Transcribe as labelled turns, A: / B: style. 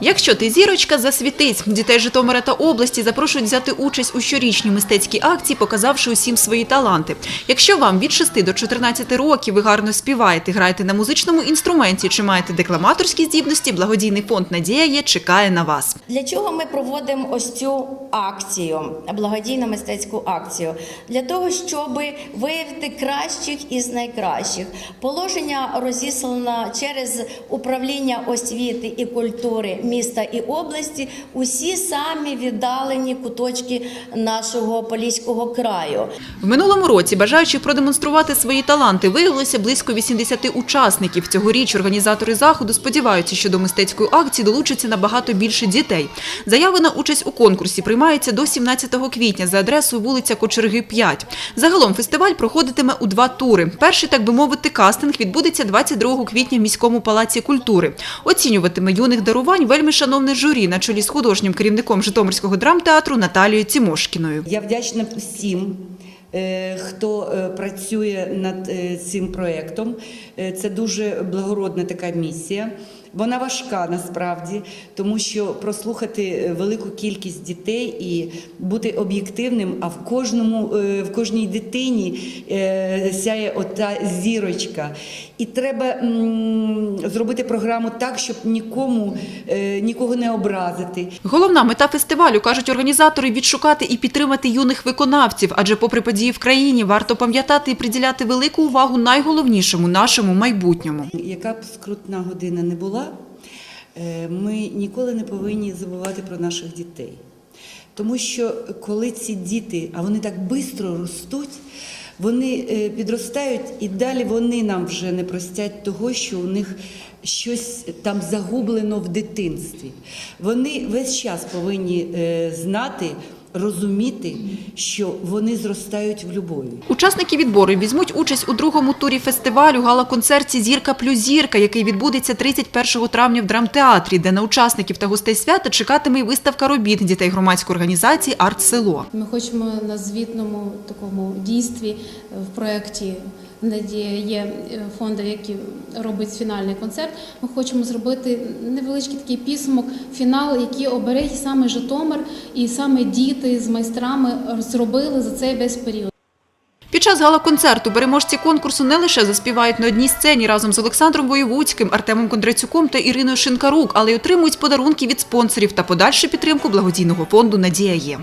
A: Якщо ти зірочка, засвітись. Дітей Житомира та області запрошують взяти участь у щорічній мистецькій акції, показавши усім свої таланти. Якщо вам від 6 до 14 років ви гарно співаєте, граєте на музичному інструменті чи маєте декламаторські здібності, благодійний фонд Надія є чекає на вас.
B: Для чого ми проводимо ось цю акцію, благодійну мистецьку акцію? Для того, щоб виявити кращих із найкращих. Положення розіслано через управління освіти і культури міста і області. Усі самі віддалені куточки нашого Поліського краю.
A: В минулому році бажаючих продемонструвати свої таланти виявилося близько 80 учасників. Цьогоріч організатори заходу сподіваються, що до мистецької акції долучиться набагато більше дітей. Заяви на участь у конкурсі приймаються до 17 квітня за адресою вулиця Кочерги 5. Загалом фестиваль проходитиме у два тури. Перший, так би мовити, кастинг відбудеться 22 квітня в міському палаці культури. Оцінюватиме юних дарувань вельми шановне журі на чолі з художнім керівником Житомирського драмтеатру Наталією Цімошкіною.
C: Я вдячна всім, е, хто е, працює над е, цим проєктом. Це дуже благородна така місія. Вона важка насправді, тому що прослухати е, велику кількість дітей і бути об'єктивним, а в кожному е, в кожній дитині е, сяє ота зірочка. І треба зробити програму так, щоб нікому нікого не образити.
A: Головна мета фестивалю, кажуть організатори, відшукати і підтримати юних виконавців, адже попри події в країні варто пам'ятати і приділяти велику увагу найголовнішому нашому майбутньому.
C: Яка б скрутна година не була, ми ніколи не повинні забувати про наших дітей. Тому що коли ці діти, а вони так швидко ростуть, вони е, підростають і далі вони нам вже не простять того, що у них щось там загублено в дитинстві. Вони весь час повинні е, знати, розуміти, що вони зростають в любові.
A: Учасники відбору візьмуть участь у другому турі фестивалю гала-концерті Зірка плюс зірка, який відбудеться 31 травня в драмтеатрі, де на учасників та гостей свята чекатиме й виставка робіт дітей громадської організації Арт-село.
D: Ми хочемо на звітному такому дійстві е, в проєкті Надія є е, фонди, які робить фінальний концерт. Ми хочемо зробити невеличкий такий підсумок, фінал, який обере саме Житомир, і саме діти з майстрами зробили за цей весь період.
A: Під час гала-концерту переможці конкурсу не лише заспівають на одній сцені разом з Олександром Воєвудським, Артемом Кондрацюком та Іриною Шинкарук, але й отримують подарунки від спонсорів та подальшу підтримку благодійного фонду Надія є.